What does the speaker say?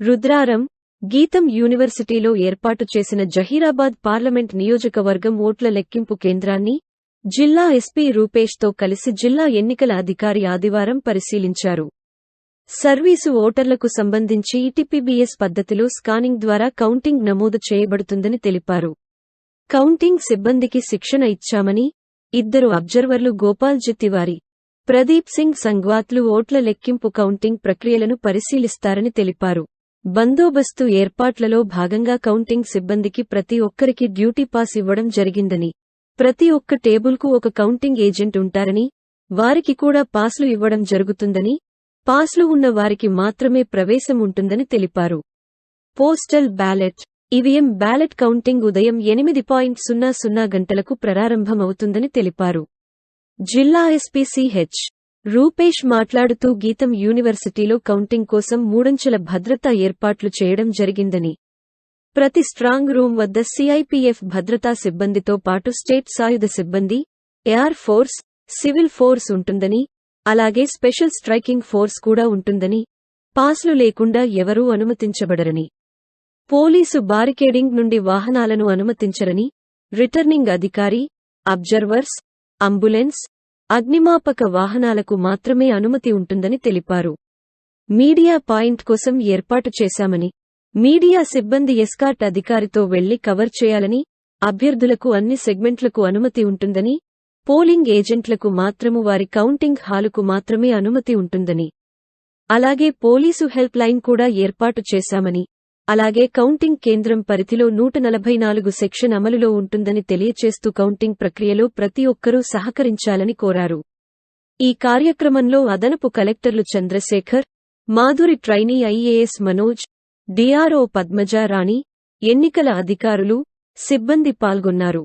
రుద్రారం గీతం యూనివర్సిటీలో ఏర్పాటు చేసిన జహీరాబాద్ పార్లమెంట్ నియోజకవర్గం ఓట్ల లెక్కింపు కేంద్రాన్ని జిల్లా ఎస్పీ రూపేష్తో కలిసి జిల్లా ఎన్నికల అధికారి ఆదివారం పరిశీలించారు. సర్వీసు ఓటర్లకు సంబంధించి ఈటీపీబీఎస్ పద్ధతిలో స్కానింగ్ ద్వారా కౌంటింగ్ నమోదు చేయబడుతుందని తెలిపారు. కౌంటింగ్ సిబ్బందికి శిక్షణ ఇచ్చామని ఇద్దరు అబ్జర్వర్లు గోపాల్ తివారీ ప్రదీప్ సింగ్ సంగ్వాత్లు ఓట్ల లెక్కింపు కౌంటింగ్ ప్రక్రియలను పరిశీలిస్తారని తెలిపారు. బందోబస్తు ఏర్పాట్లలో భాగంగా కౌంటింగ్ సిబ్బందికి ప్రతి ఒక్కరికి డ్యూటీ పాస్ ఇవ్వడం జరిగిందని ప్రతి ఒక్క టేబుల్కు ఒక కౌంటింగ్ ఏజెంట్ ఉంటారని వారికి కూడా పాస్లు ఇవ్వడం జరుగుతుందని పాస్లు ఉన్న వారికి మాత్రమే ప్రవేశం ఉంటుందని తెలిపారు. Postal ballot EVM ballot counting ఉదయం ఎనిమిది పాయింట్ సున్నా సున్నా గంటలకు ప్రారంభమవుతుందని తెలిపారు. జిల్లా ఎస్పీసీహెచ్ రూపేష్ మాట్లాడుతూ గీతం యూనివర్సిటీలో కౌంటింగ్ కోసం మూడంచెల భద్రతా ఏర్పాట్లు చేయడం జరిగిందని. ప్రతి స్ట్రాంగ్ రూమ్ వద్ద సిఐపిఎఫ్ భద్రతా సిబ్బందితో పాటు స్టేట్ సాయుధ సిబ్బంది ఎయిర్ ఫోర్స్ సివిల్ ఫోర్స్ ఉంటుందని అలాగే స్పెషల్ స్ట్రైకింగ్ ఫోర్స్ కూడా ఉంటుందని పాస్లు లేకుండా ఎవరూ అనుమతించబడరని. పోలీసు బారికేడింగ్ నుండి వాహనాలను అనుమతించరని రిటర్నింగ్ అధికారి అబ్జర్వర్స్ అంబులెన్స్ అగ్నిమాపక వాహనాలకు మాత్రమే అనుమతి ఉంటుందని తెలిపారు. మీడియా పాయింట్ కోసం ఏర్పాటు చేశామని మీడియా సిబ్బంది ఎస్కార్ట్ అధికారితో వెళ్ళి కవర్ చేయాలని అభ్యర్థులకు అన్ని సెగ్మెంట్లకు అనుమతి ఉంటుందని పోలింగ్ ఏజెంట్లకు మాత్రము వారి కౌంటింగ్ హాలుకు మాత్రమే అనుమతి ఉంటుందని అలాగే పోలీసు హెల్ప్ లైన్ కూడా ఏర్పాటు చేశామని అలాగే కౌంటింగ్ కేంద్రం పరిధిలో నూట నలభై నాలుగు సెక్షన్ అమలులో ఉంటుందని తెలియచేస్తూ కౌంటింగ్ ప్రక్రియలో ప్రతి ఒక్కరూ సహకరించాలని కోరారు. ఈ కార్యక్రమంలో అదనపు కలెక్టర్లు Chandrasekhar Madhuri trainee IAS Manoj DRO Padmaja Rani ఎన్నికల అధికారులు సిబ్బంది పాల్గొన్నారు.